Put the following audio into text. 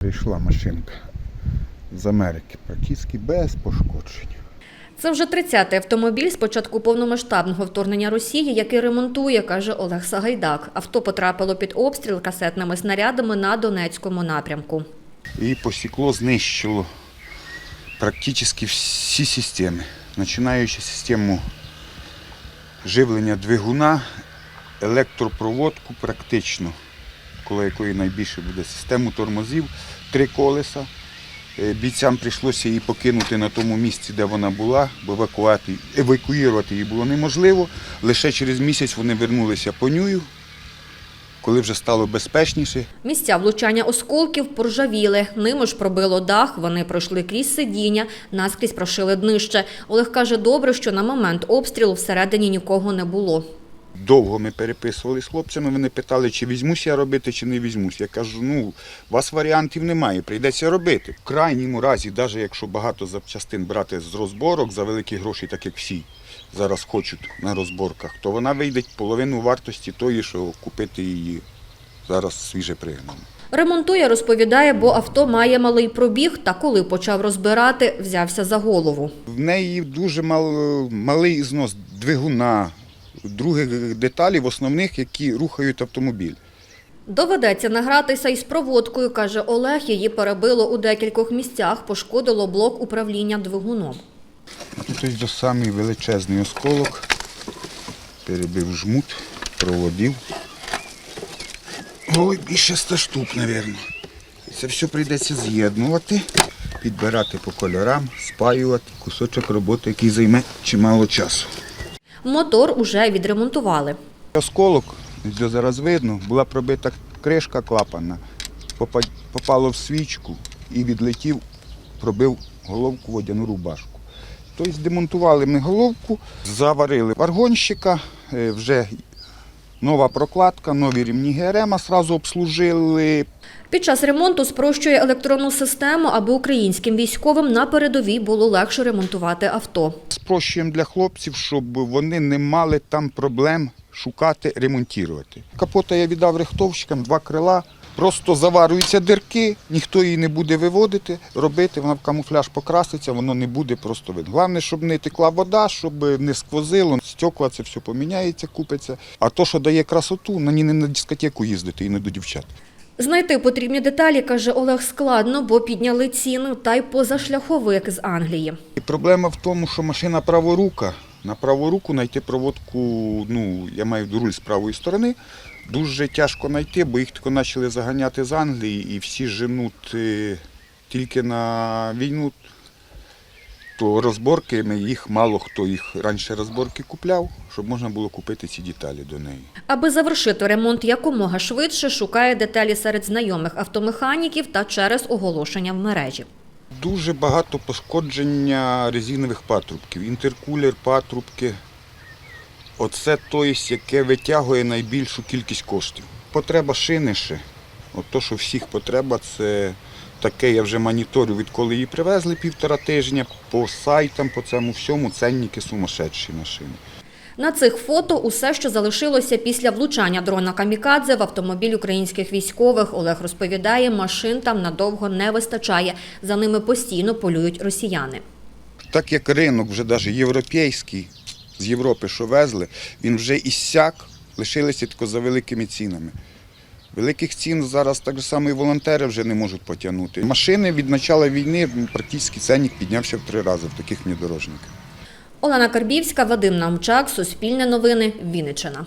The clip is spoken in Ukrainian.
Прийшла машинка з Америки, практично без пошкоджень. Це вже 30-й автомобіль з початку повномасштабного вторгнення Росії, який ремонтує, каже Олег Сагайдак. Авто потрапило під обстріл касетними снарядами на Донецькому напрямку. І посікло, знищило практично всі системи, починаючи систему живлення двигуна, електропроводку практично, коло якої найбільше буде систему тормозів, три колеса. Е, Бійцям прийшлося її покинути на тому місці, де вона була, бо евакуати, евакуювати її було неможливо. Лише через місяць вони вернулися по нюю, коли вже стало безпечніше. Місця влучання осколків поржавіли. Ними ж пробило дах, вони пройшли крізь сидіння, наскрізь прошили днище. Олег каже, добре, що на момент обстрілу всередині нікого не було. Довго ми переписували з хлопцями, вони питали, чи візьмусь я робити, чи не візьмусь. Я кажу, ну, у вас варіантів немає, прийдеться робити. В крайньому разі, навіть якщо багато запчастин брати з розборок за великі гроші, так як всі зараз хочуть на розборках, то вона вийде половину вартості тої, що купити її зараз свіже пригнано. Ремонтує, розповідає, бо авто має малий пробіг, та коли почав розбирати, взявся за голову. В неї дуже мал, малий знос двигуна, других деталей, основних, які рухають автомобіль. Доведеться награтися із проводкою, каже Олег. Її перебило у декількох місцях, пошкодило блок управління двигуном. Тут ось самий величезний осколок. Перебив жмут, проводів. Ой, більше 100 штук, мабуть. Це все прийдеться з'єднувати, підбирати по кольорам, спаювати. Кусочок роботи, який займе чимало часу. Мотор уже відремонтували. Осколок, зараз видно, була пробита кришка клапана, попало в свічку і відлетів, пробив головку водяну рубашку. Тобто демонтували ми головку, заварили аргонщика, е, вже нова прокладка, нові рівні ГРМ одразу обслужили. Під час ремонту спрощує електронну систему, аби українським військовим на передовій було легше ремонтувати авто. Спрощуємо для хлопців, щоб вони не мали там проблем шукати, ремонтувати. Капота я віддав рихтовщикам, два крила. Просто заварюються дирки, ніхто її не буде виводити, робити, вона в камуфляж покраситься, воно не буде просто видно. Головне, щоб не текла вода, щоб не сквозило, стекла це все поміняється, купиться. А то, що дає красоту, на ній не на дискотеку їздити і не до дівчат. Знайти потрібні деталі, каже Олег, складно, бо підняли ціни та й позашляховик з Англії. Проблема в тому, що машина праворука. На праву руку знайти проводку, ну, я маю руль з правої сторони, дуже тяжко знайти, бо їх тільки почали заганяти з Англії і всі женуть е, тільки на війну. То розборки, ми їх мало хто їх раніше розборки купляв, щоб можна було купити ці деталі до неї. Аби завершити ремонт якомога швидше, шукає деталі серед знайомих автомеханіків та через оголошення в мережі. Дуже багато пошкодження резинових патрубків, інтеркулер, патрубки. Оце той, яке витягує найбільшу кількість коштів. Потреба шини ще. От то, що всіх потреба, це таке, я вже моніторю, відколи її привезли півтора тижня, по сайтам, по цьому всьому ценники сумасшедші на шини. На цих фото усе, що залишилося після влучання дрона Камікадзе в автомобіль українських військових. Олег розповідає, машин там надовго не вистачає. За ними постійно полюють росіяни. Так як ринок вже навіть європейський, з Європи, що везли, він вже іссяк, лишилися тільки за великими цінами. Великих цін зараз так само і волонтери вже не можуть потягнути. Машини від початку війни практично ценник піднявся в три рази в таких внедорожниках. Олена Карбівська, Вадим Намчак, Суспільне новини, Вінниччина.